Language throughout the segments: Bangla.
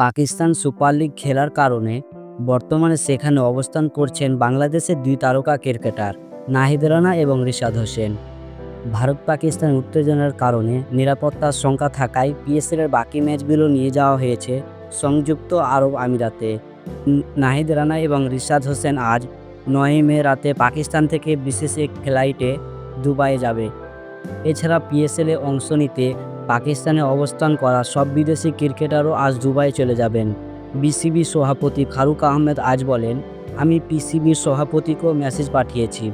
পাকিস্তান সুপার লিগ খেলার কারণে বর্তমানে সেখানে অবস্থান করছেন বাংলাদেশের দুই তারকা ক্রিকেটার নাহিদ রানা এবং রিশাদ হোসেন। ভারত পাকিস্তান উত্তেজনার কারণে নিরাপত্তার শঙ্কা থাকায় পিএসএলের বাকি ম্যাচগুলো নিয়ে যাওয়া হয়েছে সংযুক্ত আরব আমিরাতে। নাহিদ রানা এবং রিশাদ হোসেন আজ নয় মে রাতে পাকিস্তান থেকে বিশেষ এক ফ্লাইটে দুবাইয়ে যাবে। এছাড়া পিএসএলে অংশ নিতে পাকিস্তানে অবস্থান করা সব বিদেশি ক্রিকেটারও আজ দুবাই চলে যাবেন। বিসিবি সভাপতি ফারুক আহমেদ আজ বলেন, আমি পিসিবির সভাপতিকেও মেসেজ পাঠিয়েছি।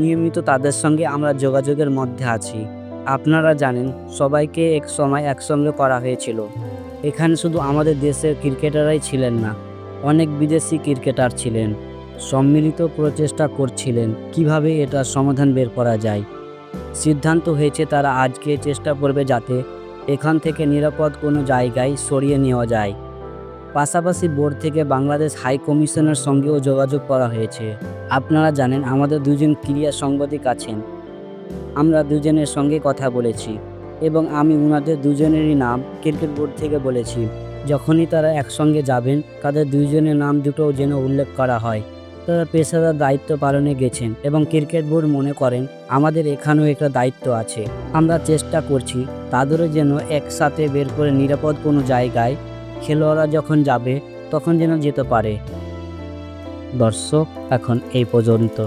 নিয়মিত তাদের সঙ্গে আমরা যোগাযোগের মধ্যে আছি। আপনারা জানেন, সবাইকে এক সময় একসঙ্গে করা হয়েছিল। এখানে শুধু আমাদের দেশের ক্রিকেটাররাই ছিলেন না, অনেক বিদেশি ক্রিকেটার ছিলেন। সম্মিলিত প্রচেষ্টা করছিলেন, কীভাবে এটা সমাধান বের করা যায়? সিদ্ধান্ত হয়েছে তারা আজকে চেষ্টা করবে যাতে এখান থেকে নিরাপদ কোনো জায়গায় সরিয়ে নেওয়া যায়। পাশাপাশি বোর্ড থেকে বাংলাদেশ হাই কমিশনের সঙ্গেও যোগাযোগ করা হয়েছে। আপনারা জানেন, আমাদের দুজন ক্রীড়া সাংবাদিক আছেন। আমরা দুজনের সঙ্গে কথা বলেছি এবং আমি ওনাদের দুজনেরই নাম ক্রিকেট বোর্ড থেকে বলেছি। যখনই তারা একসঙ্গে যাবেন, তাদের দুইজনের নাম দুটোও যেন উল্লেখ করা হয়। তারা পেশাদার দায়িত্ব পালনে গেছেন এবং ক্রিকেট বোর্ড মনে করেন, আমাদের এখানেও একটা দায়িত্ব আছে। আমরা চেষ্টা করছি তাদেরও যেন একসাথে বের করে নিরাপদ কোনো জায়গায় খেলোয়াড়রা যখন যাবে, তখন যেন যেতে পারে। দর্শক, এখন এই পর্যন্ত।